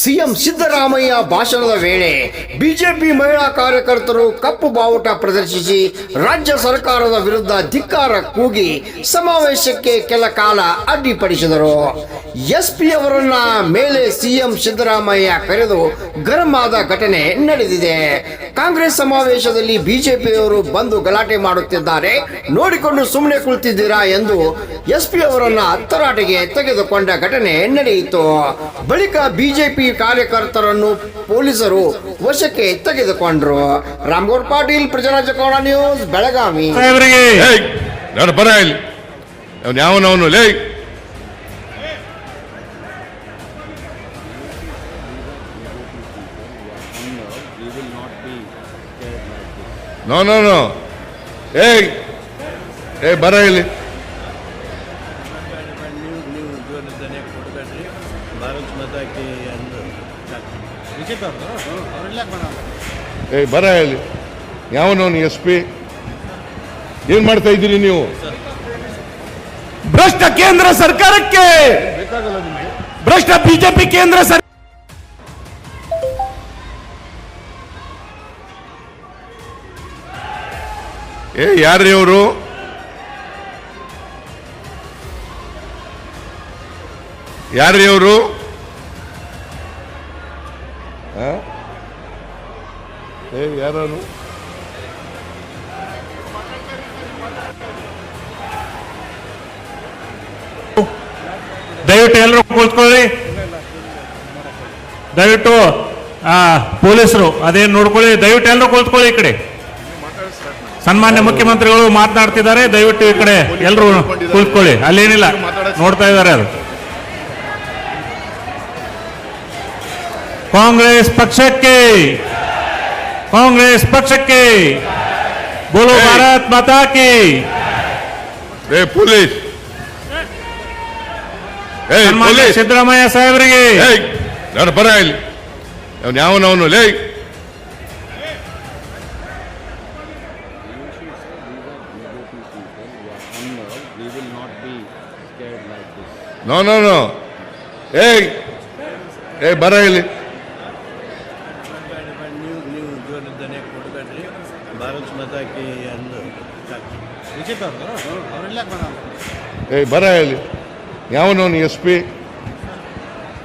CM Siddaramaiah ಭಾಷಣದ ವೇಳೆ BJP ಮಹಿಳಾ ಕಾರ್ಯಕರ್ತರು ಕಪ್ಪು ಬಾವುಟ ಪ್ರದರ್ಶಿಸಿ ರಾಜ್ಯ ಸರ್ಕಾರದ ವಿರುದ್ಧ ಧಿಕ್ಕಾರ ಕೂಗಿ ಸಮಾವೇಶಕ್ಕೆ ಕೆಲ ಕಾಲ ಅಡ್ಡಿಪಡಿಸಿದರು. ಎಸ್ಪಿ ಅವರನ್ನ ಮೇಲೆ ಸಿಎಂ ಸಿದ್ದರಾಮಯ್ಯ ಕರೆದು ಗರಂ ಆದ ಘಟನೆ ನಡೆದಿದೆ. ಕಾಂಗ್ರೆಸ್ ಸಮಾವೇಶದಲ್ಲಿ ಬಿಜೆಪಿಯವರು ಬಂದು ಗಲಾಟೆ ಮಾಡುತ್ತಿದ್ದಾರೆ. ನೋಡಿಕೊಂಡು ಸುಮ್ಮನೆ ಕುಳಿತಿದ್ದೀರಾ ಎಂದು ಎಸ್ಪಿ ಅವರನ್ನು ಹತ್ತರಾಟೆಗೆ ತೆಗೆದುಕೊಂಡ ಘಟನೆ ನಡೆಯಿತು. ಬಳಿಕ ಬಿಜೆಪಿ ಕಾರ್ಯಕರ್ತರನ್ನು ಪೊಲೀಸರು ವಶಕ್ಕೆ ತೆಗೆದುಕೊಂಡ್ರು. ರಾಮಗೌಡ್ ಪಾಟೀಲ್ ಪ್ರಜಾರಾಜ ಕೌಡ ನ್ಯೂಸ್ ಬೆಳಗಾವಿ. ಯಾವನವನು ಲೇ. No no no. ಏಯ್ ಏಯ್ ಬರ ಇಲ್ಲಿ. ಮಾತಾಕಿ ಅಂದು ಅವರು? ಅವರೆಲ್ಲ ಏಯ್ ಬರ ಹೇಳಿ. ಯಾವನವನು ಎಸ್ ಪಿ? ಏನ್ ಮಾಡ್ತಾ ಇದ್ದೀರಿ ನೀವು? ಭ್ರಷ್ಟ ಕೇಂದ್ರ ಸರ್ಕಾರಕ್ಕೆ! ಭ್ರಷ್ಟ ಬಿಜೆಪಿ ಕೇಂದ್ರ ಸರ್ಕಾರ ಏ ಯಾರ್ರೀ ಅವರು? ಯಾರ್ರೀ ಅವರು? ದಯವಿಟ್ಟು ಎಲ್ಲರೂ ಕೂತ್ಕೊಳ್ಳಿ. ದಯವಿಟ್ಟು ಪೊಲೀಸರು ಅದೇನು ನೋಡ್ಕೊಳ್ಳಿ. ದಯವಿಟ್ಟು ಎಲ್ಲರೂ ಕೂತ್ಕೊಳ್ಳಿ ಈ ಕಡೆ. ಸನ್ಮಾನ್ಯ ಮುಖ್ಯಮಂತ್ರಿಗಳು ಮಾತನಾಡ್ತಿದ್ದಾರೆ. ದಯವಿಟ್ಟು ಈ ಕಡೆ ಎಲ್ಲರೂ ಕೂತ್ಕೊಳ್ಳಿ. ಅಲ್ಲೇನಿಲ್ಲ, ನೋಡ್ತಾ ಇದ್ದಾರೆ ಅದು. ಕಾಂಗ್ರೆಸ್ ಪಕ್ಷಕ್ಕೆ ಕಾಂಗ್ರೆಸ್ ಪಕ್ಷಕ್ಕೆ ಬೋಲೋ. ಭಾರತ್ ಮಾತಾ ಕಿ. ಏ ಪೊಲೀಸ್. ಸಿದ್ದರಾಮಯ್ಯ ಸಾಹೇಬರಿಗೆ. ನಾನು ಬರ ಇಲ್ಲಿ. ಅವನು ಯಾವನವನು ಲೇ. ನೋ ನೋ ನೋ ಏಯ್ ಏಯ್ ಬರ ಇಲ್ಲಿ ನೀವು ನೀವು ಕೊಡಬೇಡ್ರಿ ಭಾರತ್ ಮಾತಾಕಿ ಅಂದು. ಬಿಜೆಪಿ ಅವರು? ಅವರೆಲ್ಲ ಏಯ್ ಬರ ಇಲ್ಲಿ ಯಾವನವನು ಎಸ್ ಪಿ?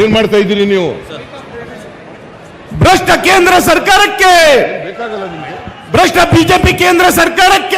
ಏನ್ ಮಾಡ್ತಾ ಇದ್ದೀರಿ ನೀವು? ಭ್ರಷ್ಟ ಕೇಂದ್ರ ಸರ್ಕಾರಕ್ಕೆ! ಭ್ರಷ್ಟ ಬಿಜೆಪಿ ಕೇಂದ್ರ ಸರ್ಕಾರಕ್ಕೆ!